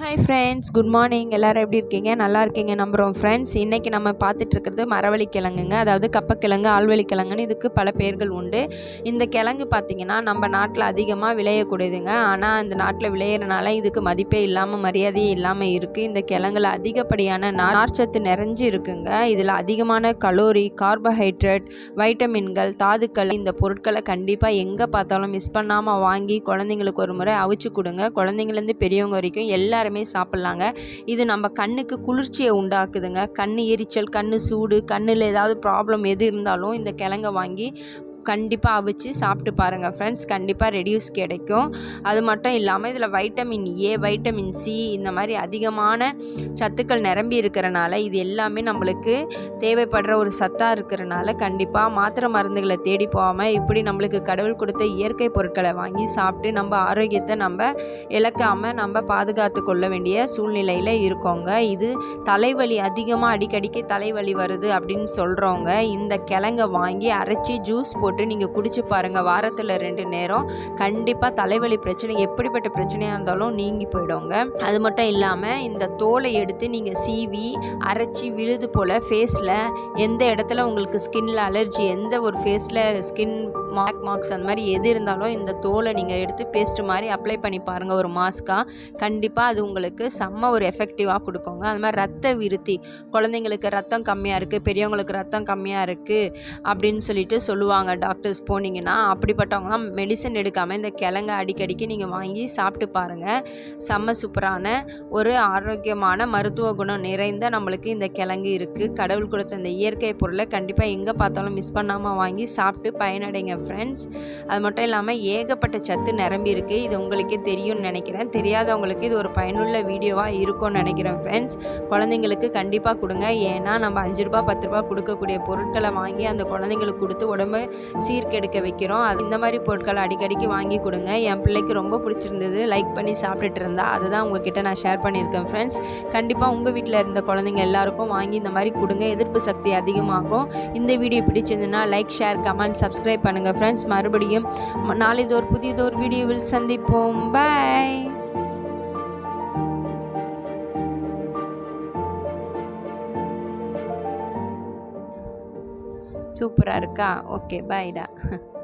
Hi friends good morning எல்லோரும் எப்படி இருக்கீங்க? நல்லா இருக்கீங்க நம்புகிறோம் ஃப்ரெண்ட்ஸ் இன்றைக்கி நம்ம பார்த்துட்ருக்கிறது மரவள்ளி கிழங்குங்க. அதாவது கப்பக்கிழங்கு ஆழ்வழி கிழங்குன்னு இதுக்கு பல பேர்கள் உண்டு. இந்த கிழங்கு பார்த்திங்கன்னா நம்ம நாட்டில் அதிகமாக விளையக்கூடியதுங்க. ஆனால் இந்த நாட்டில் விளையிறனால இதுக்கு மதிப்பே இல்லாமல் மரியாதையே இல்லாமல் இருக்குது இந்த கிழங்குல அதிகப்படியான நார்ச்சத்து நிறைஞ்சு இருக்குங்க. இதில் அதிகமான கலோரி கார்போஹைட்ரேட் வைட்டமின்கள் தாதுக்கள் இந்த பொருட்களை கண்டிப்பாக எங்கே பார்த்தாலும் மிஸ் பண்ணாமல் வாங்கி குழந்தைங்களுக்கு ஒரு முறை அவிச்சு கொடுங்க. குழந்தைங்கலேருந்து பெரியவங்க வரைக்கும் எல்லாருமே சாப்பிட்லாங்க. இது நம்ம கண்ணுக்கு குளிர்ச்சியை உண்டாக்குதுங்க. கண் எரிச்சல் கண் சூடு கண்ணில் ஏதாவது ப்ராப்ளம் எது இருந்தாலும் இந்த கிழங்க வாங்கி கண்டிப்பாக அவிச்சு சாப்பிட்டு பாருங்கள் ஃப்ரெண்ட்ஸ் கண்டிப்பாக ரெடியூஸ் கிடைக்கும். அது மட்டும் இல்லாமல் இதில் வைட்டமின் ஏ வைட்டமின் சி இந்த மாதிரி அதிகமான சத்துக்கள் நிரம்பி இருக்கிறனால இது எல்லாமே நம்மளுக்கு தேவைப்படுற ஒரு சத்தாக இருக்கிறனால கண்டிப்பாக மாத்திரை மருந்துகளை தேடி போகாமல் இப்படி நம்மளுக்கு கடவுள் கொடுத்த இயற்கை பொருட்களை வாங்கி சாப்பிட்டு நம்ம ஆரோக்கியத்தை நம்ம இழக்காமல் நம்ம பாதுகாத்து கொள்ள வேண்டிய சூழ்நிலையில் இருக்கோங்க. இது தலைவலி அதிகமாக அடிக்கடிக்கு தலைவலி வருது அப்படின்னு சொல்கிறவங்க இந்த கிழங்கை வாங்கி அரைச்சி ஜூஸ் போட்டு போட்டு நீங்கள் குடிச்சு பாருங்கள் வாரத்தில் ரெண்டு நேரம். கண்டிப்பாக தலைவலி பிரச்சனை எப்படிப்பட்ட பிரச்சனையாக இருந்தாலும் நீங்கி போயிடுங்க. அது மட்டும் இல்லாமல் இந்த தோலை எடுத்து நீங்கள் சீவி அரைச்சி விழுது போல் ஃபேஸில் எந்த இடத்துல உங்களுக்கு ஸ்கின்ல அலர்ஜி எந்த ஒரு ஃபேஸில் ஸ்கின் மார்க் மார்க்ஸ் அந்த மாதிரி எது இருந்தாலும் இந்த தோலை நீங்கள் எடுத்து பேஸ்ட் மாதிரி அப்ளை பண்ணி பாருங்கள் ஒரு மாஸ்க்காக கண்டிப்பாக அது உங்களுக்கு செம்ம ஒரு எஃபெக்டிவாக கொடுக்குங்க. அது மாதிரி ரத்த விருத்தி. குழந்தைங்களுக்கு ரத்தம் கம்மியாக இருக்குது பெரியவங்களுக்கு ரத்தம் கம்மியாக இருக்குது அப்படின்னு சொல்லிட்டு சொல்லுவாங்க. டாக்டர்ஸ் போனீங்கன்னா அப்படிப்பட்டவங்களாம் மெடிசன் எடுக்காமல் இந்த கிழங்க அடிக்கடிக்கு நீங்கள் வாங்கி சாப்பிட்டு பாருங்கள் செம்ம சூப்பரான ஒரு ஆரோக்கியமான மருத்துவ குணம் நிறைந்த நம்மளுக்கு இந்த கிழங்கு இருக்குது கடவுள் கொடுத்த இந்த இயற்கை பொருளை கண்டிப்பாக எங்கே பார்த்தாலும் மிஸ் பண்ணாமல் வாங்கி சாப்பிட்டு பயனடைங்க ஃப்ரெண்ட்ஸ் அது மட்டும் இல்லாமல் ஏகப்பட்ட சத்து நிரம்பி இருக்குது இது உங்களுக்கே தெரியும்னு நினைக்கிறேன். தெரியாதவங்களுக்கு இது ஒரு பயனுள்ள வீடியோவாக இருக்கும்னு நினைக்கிறேன் ஃப்ரெண்ட்ஸ் குழந்தைங்களுக்கு கண்டிப்பாக கொடுங்க. ஏன்னா நம்ம அஞ்சு ரூபா பத்து ரூபா கொடுக்கக்கூடிய பொருட்களை வாங்கி அந்த குழந்தைங்களுக்கு கொடுத்து உடம்பு சீர்கெடுக்க வைக்கிறோம். அது இந்த மாதிரி பொருட்களை அடிக்கடிக்கு வாங்கி கொடுங்க. என் பிள்ளைக்கு ரொம்ப பிடிச்சிருந்தது. லைக் பண்ணி சாப்பிட்டுட்டு இருந்தா. அதுதான் உங்ககிட்ட நான் ஷேர் பண்ணியிருக்கேன் ஃப்ரெண்ட்ஸ் கண்டிப்பாக உங்கள் வீட்டில் இருந்த குழந்தைங்க எல்லாருக்கும் வாங்கி இந்த மாதிரி கொடுங்க. எதிர்ப்பு சக்தி அதிகமாகும். இந்த வீடியோ பிடிச்சிருந்துன்னா லைக் ஷேர் கமெண்ட் சப்ஸ்கிரைப் பண்ணுங்கள் ஃப்ரெண்ட்ஸ் மறுபடியும் நாளைதோர் புதியதோர் வீடியோவில் சந்திப்போம். பாய் super arca o que.